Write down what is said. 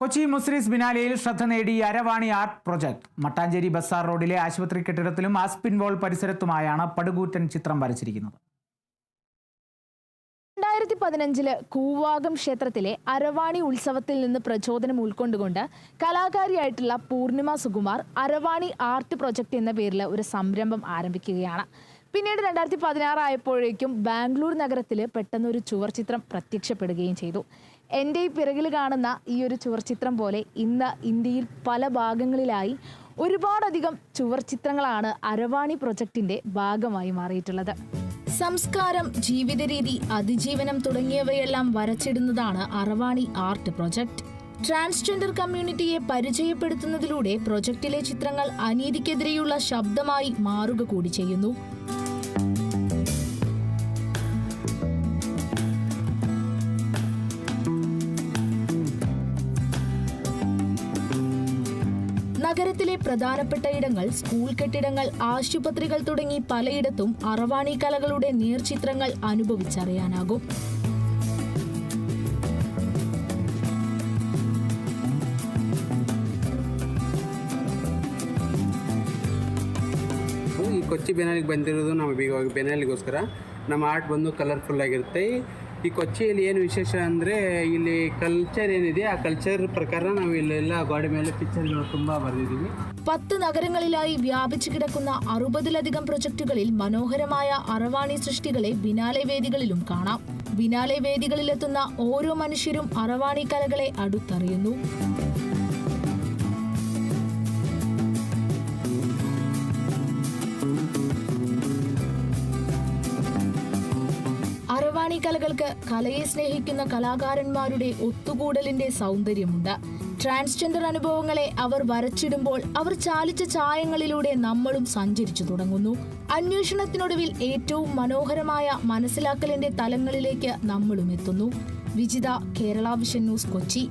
കൊച്ചി മുസ്രീസ് ബിനാലയിൽ ശ്രദ്ധ നേടി അരവാണി ആർട്ട് പ്രൊജക്ട്. മട്ടാഞ്ചേരി ബസാർ റോഡിലെ ആശുപത്രി കെട്ടിടത്തിലും ആസ്പിൻ വോൾ പരിസരത്തുമായാണ് പടുകൂറ്റൻ ചിത്രം വരച്ചിരിക്കുന്നത്. രണ്ടായിരത്തി പതിനഞ്ചിൽ കൂവാകം ക്ഷേത്രത്തിലെ അരവാണി ഉത്സവത്തിൽ നിന്ന് പ്രചോദനം ഉൾക്കൊണ്ടുകൊണ്ട് കലാകാരിയായിട്ടുള്ള പൂർണിമ സുകുമാർ അരവാണി ആർട്ട് പ്രൊജക്ട് എന്ന പേരിൽ ഒരു സംരംഭം ആരംഭിക്കുകയാണ്. പിന്നീട് രണ്ടായിരത്തി പതിനാറായപ്പോഴേക്കും ബാംഗ്ലൂർ നഗരത്തിൽ പെട്ടെന്ന് ഒരു ചുവർചിത്രം പ്രത്യക്ഷപ്പെടുകയും ചെയ്തു. എന്റെ ഈ പിറകിൽ കാണുന്ന ഈ ഒരു ചുവർചിത്രം പോലെ ഇന്ന് ഇന്ത്യയിൽ പല ഭാഗങ്ങളിലായി ഒരുപാടധികം ചുവർചിത്രങ്ങളാണ് അരവാണി പ്രൊജക്ടിന്റെ ഭാഗമായി മാറിയിട്ടുള്ളത്. സംസ്കാരം ജീവിതരീതി അതിജീവനം തുടങ്ങിയവയെല്ലാം വരച്ചിടുന്നതാണ് അറവാണി ആർട്ട് പ്രൊജക്ട്. ട്രാൻസ്ജെൻഡർ കമ്മ്യൂണിറ്റിയെ പരിചയപ്പെടുത്തുന്നതിലൂടെ പ്രൊജക്ടിലെ ചിത്രങ്ങൾ അനീതിക്കെതിരെയുള്ള ശബ്ദമായി മാറുക കൂടി ചെയ്യുന്നു. നഗരത്തിലെ പ്രധാനപ്പെട്ട ഇടങ്ങൾ സ്കൂൾ കെട്ടിടങ്ങൾ ആശുപത്രികൾ തുടങ്ങി പലയിടത്തും അറവാണി കലകളുടെ നേർചിത്രങ്ങൾ അനുഭവിച്ചറിയാനാകും ಈ ಕೊಚ್ಚಿ ಬೆನಾಲಿಗೆ ಬಂದಿರೋದು ನಾವು ಇವಾಗ ಬೆನಾಲಿಗೋಸ್ಕರ ನಮ್ಮ ಆರ್ಟ್ ಬಂದು ಕಲರ್ಫುಲ್ ಆಗಿರುತ್ತೆ ಈ ಕೊಚ್ಚಿಯಲ್ಲಿ ಏನು ವಿಶೇಷ ಅಂದರೆ ಇಲ್ಲಿ ಕಲ್ಚರ್ ಏನಿದೆ ಆ ಕಲ್ಚರ್ ಪ್ರಕಾರ ನಾವು ಇಲ್ಲೆಲ್ಲ ಗೋಡೆ ಮೇಲೆ ಪಿಕ್ಚರ್ಗಳು ತುಂಬ ಬರೆದಿದ್ದೀವಿ പത്ത് നഗരങ്ങളിലായി വ്യാപിച്ചു കിടക്കുന്ന അറുപതിലധികം പ്രൊജക്ടുകളിൽ മനോഹരമായ അറവാണി സൃഷ്ടികളെ ബിനാലെ വേദികളിലും കാണാം ബിനാലെ വേദികളിലെത്തുന്ന ഓരോ മനുഷ്യരും അറവാണി കലകളെ അടുത്തറിയുന്നു അറവാണി കലകൾക്ക് കലയെ സ്നേഹിക്കുന്ന കലാകാരന്മാരുടെ ഒത്തുകൂടലിന്റെ സൗന്ദര്യമുണ്ട്. ട്രാൻസ്ജെൻഡർ അനുഭവങ്ങളെ അവർ വരച്ചിടുമ്പോൾ അവർ ചാലിച്ച ചായങ്ങളിലൂടെ നമ്മളും സഞ്ചരിച്ചു തുടങ്ങുന്നു. അന്വേഷണത്തിനൊടുവിൽ ഏറ്റവും മനോഹരമായ മനസ്സിലാക്കലിന്റെ തലങ്ങളിലേക്ക് നമ്മളും എത്തുന്നു. Vijitha Kerala vision news Kochi.